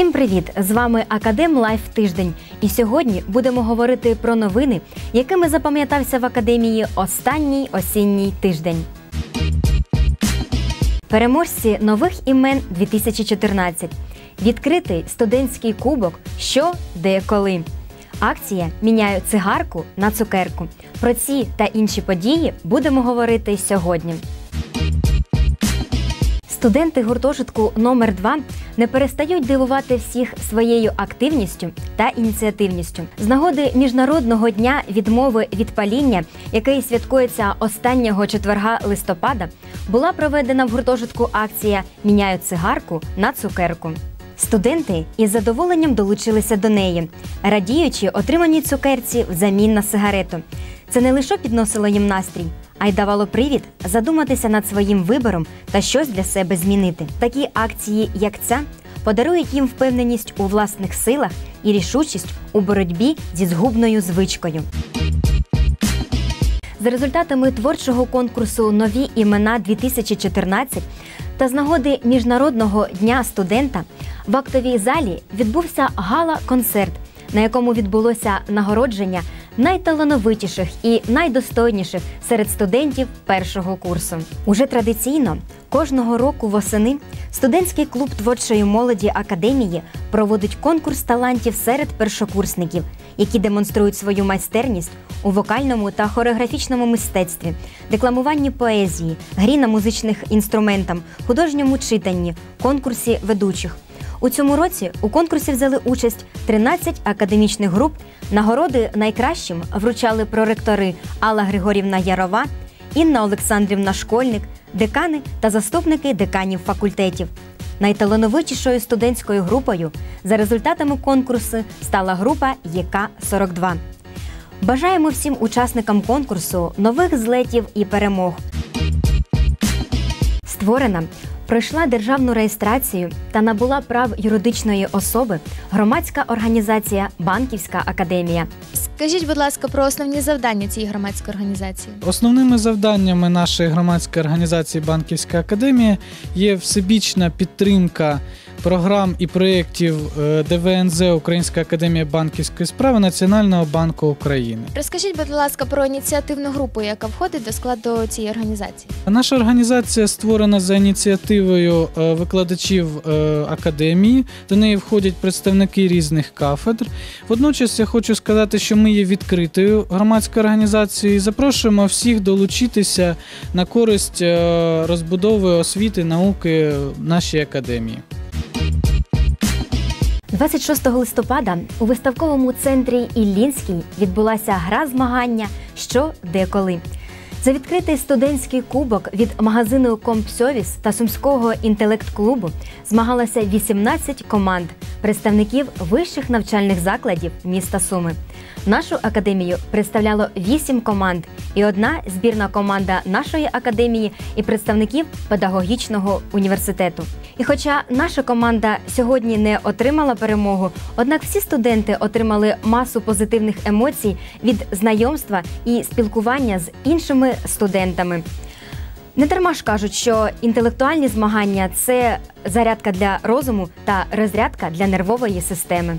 Всім привіт! З вами Академ Лайф Тиждень. І сьогодні будемо говорити про новини, якими запам'ятався в академії останній осінній тиждень. Переможці нових імен 2014. Відкритий студентський кубок. Що, де, коли. Акція Міняю цигарку на цукерку. Про ці та інші події будемо говорити сьогодні. Студенти гуртожитку номер 2 не перестають дивувати всіх своєю активністю та ініціативністю. З нагоди міжнародного дня відмови від паління, який святкується останнього четверга листопада, була проведена в гуртожитку акція Міняю цигарку на цукерку. Студенти із задоволенням долучилися до неї, радіючи отриманій цукерці взамін на сигарету. Це не лише підносило їм настрій, а й давало привід задуматися над своїм вибором та щось для себе змінити. Такі акції, як ця, подарують їм впевненість у власних силах і рішучість у боротьбі зі згубною звичкою. За результатами творчого конкурсу Нові імена 2014 та з нагоди Міжнародного дня студента в актовій залі відбувся гала-концерт, на якому відбулося нагородження найталановитіших і найдостойніших серед студентів першого курсу. Уже традиційно кожного року восени студентський клуб творчої молоді академії проводить конкурс талантів серед першокурсників, які демонструють свою майстерність у вокальному та хореографічному мистецтві, декламуванні поезії, грі на музичних інструментах, художньому читанні, конкурсі ведучих. У цьому році у конкурсі взяли участь 13 академічних груп. Нагороди найкращим вручали проректори Алла Григорівна Ярова, Інна Олександрівна Школьник, декани та заступники деканів факультетів. Найталановитішою студентською групою за результатами конкурсу стала група ЄК-42. Бажаємо всім учасникам конкурсу нових злетів і перемог. Створена пройшла державну реєстрацію та набула прав юридичної особи громадська організація Банківська академія. Скажіть, будь ласка, про основні завдання цієї громадської організації. Основними завданнями нашої громадської організації Банківська академія є всебічна підтримка програм і проєктів е, ДВНЗ Українська академія банківської справи Національного банку України. Розкажіть, будь ласка, про ініціативну групу, яка входить до складу цієї організації. Наша організація створена за ініціативою е, викладачів е, академії. До неї входять представники різних кафедр. Водночас я хочу сказати, що ми є відкритою громадською організацією і запрошуємо всіх долучитися на користь розбудови освіти науки в нашій академії. 26 листопада у виставковому центрі Іллінський відбулася гра змагання що де коли. За відкритий студентський кубок від магазину Компсьовіс та сумського інтелект-клубу змагалося 18 команд представників вищих навчальних закладів міста Суми. Нашу академію представляло 8 команд і одна збірна команда нашої академії і представників педагогічного університету. І хоча наша команда сьогодні не отримала перемогу, однак всі студенти отримали масу позитивних емоцій від знайомства і спілкування з іншими студентами. Не дарма ж кажуть, що інтелектуальні змагання це зарядка для розуму та розрядка для нервової системи.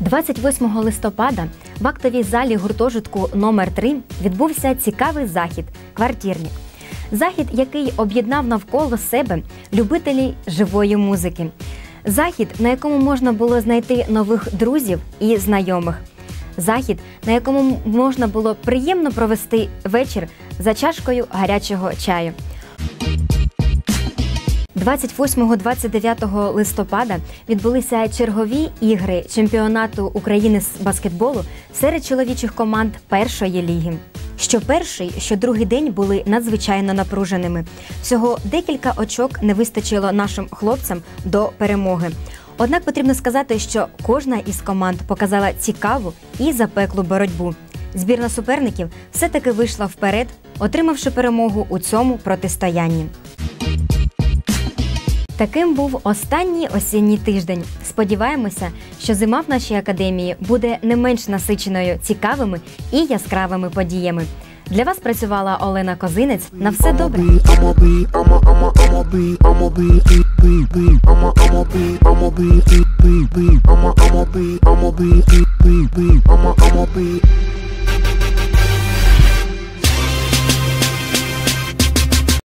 28 листопада в актовій залі гуртожитку номер 3 відбувся цікавий захід квартирник. Захід, який об'єднав навколо себе любителі живої музики. Захід, на якому можна було знайти нових друзів і знайомих. Захід, на якому можна було приємно провести вечір за чашкою гарячого чаю. 28-29 листопада відбулися чергові ігри чемпіонату України з баскетболу серед чоловічих команд першої ліги. Що перший, що другий день були надзвичайно напруженими. Всього декілька очок не вистачило нашим хлопцям до перемоги. Однак потрібно сказати, що кожна із команд показала цікаву і запеклу боротьбу. Збірна суперників все-таки вийшла вперед, отримавши перемогу у цьому протистоянні. Таким був останній осінній тиждень. Сподіваємося, що зима в нашій академії буде не менш насиченою цікавими і яскравими подіями. Для вас працювала Олена Козинець. На все добре. I'ma be, I'ma, I'ma,